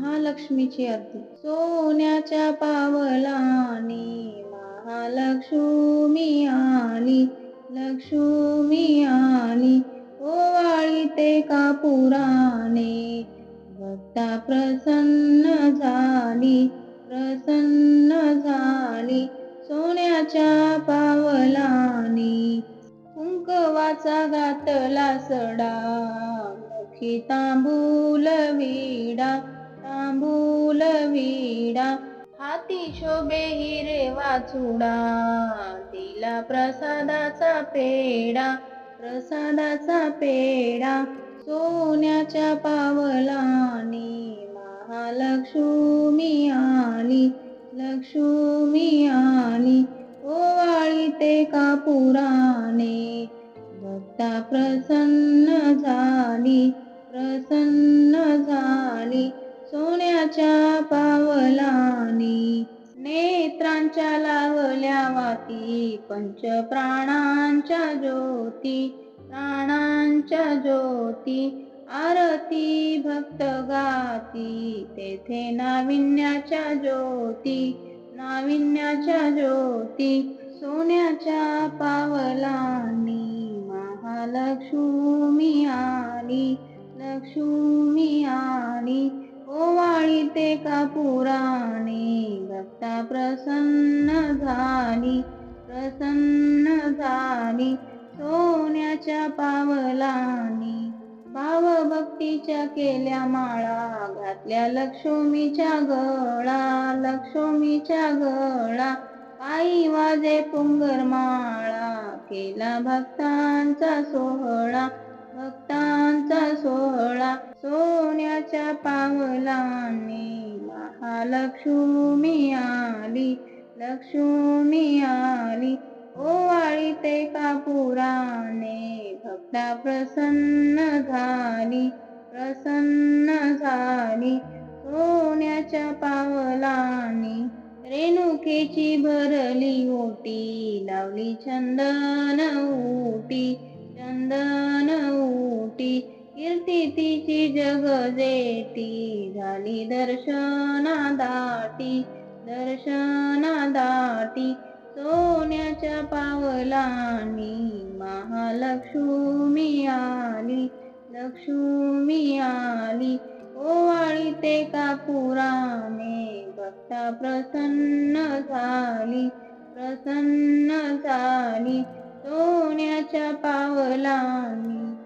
महालक्ष्मीची आरती. सोन्याच्या पावलानी महालक्ष्मी आली लक्ष्मी आली. ओवाळी ते कापुराने भक्ता प्रसन्न झाली प्रसन्न झाली. सोन्याच्या पावलानी कुंकवाचा घातला सडा मुखी तांबूल विडा तांबूल विडा. हाती शोभे हिरे वाचुडा. दिला प्रसादाचा पेडा प्रसादाचा पेडा सोन्याच्या पावलानी महालक्ष्मी आली. लक्ष्मी आली. ओवाळी ते कापुराने भक्ता प्रसन्न झाली. प्रसन्न झाली. सोन्याच्या पावलानी नेत्रांच्या लावल्या वाती पंच प्राणांच्या ज्योती प्राणांच्या ज्योती आरती भक्त गाती तेथे नाविन्याच्या ज्योती नाविन्याच्या ज्योती सोन्याच्या पावलांनी महालक्ष्मी आणि लक्ष्मी आणि ओवाळी ते कापुराने भक्ता प्रसन्न झाली प्रसन्न झाली. सोन्याच्या पावलांनी भावभक्तीच्या केल्या माळा घातल्या लक्ष्मीच्या गळा लक्ष्मीच्या गळा. आई वाजे पुंगर माळा केला भक्तांचा सोहळा भक्तांचा सोहळा. सोन्याच्या पावलान लक्ष्मी आली लक्ष्मी आली. ओवाळी ते कापुराने भक्ता प्रसन्न झाली प्रसन्न झाली. सोन्याच्या पावलानी रेणुकेची भरली ओटी लावली चंदन उटी चंदन उटी कीर्ती तिची जग जेती झाली दर्शना दाटी दर्शना दाटी सोन्याच्या पावलांनी महालक्ष्मी आली लक्ष्मी आली. ओवाळी ते कापुराने भक्ता प्रसन्न झाली प्रसन्न झाली. सोन्याच्या पावलांनी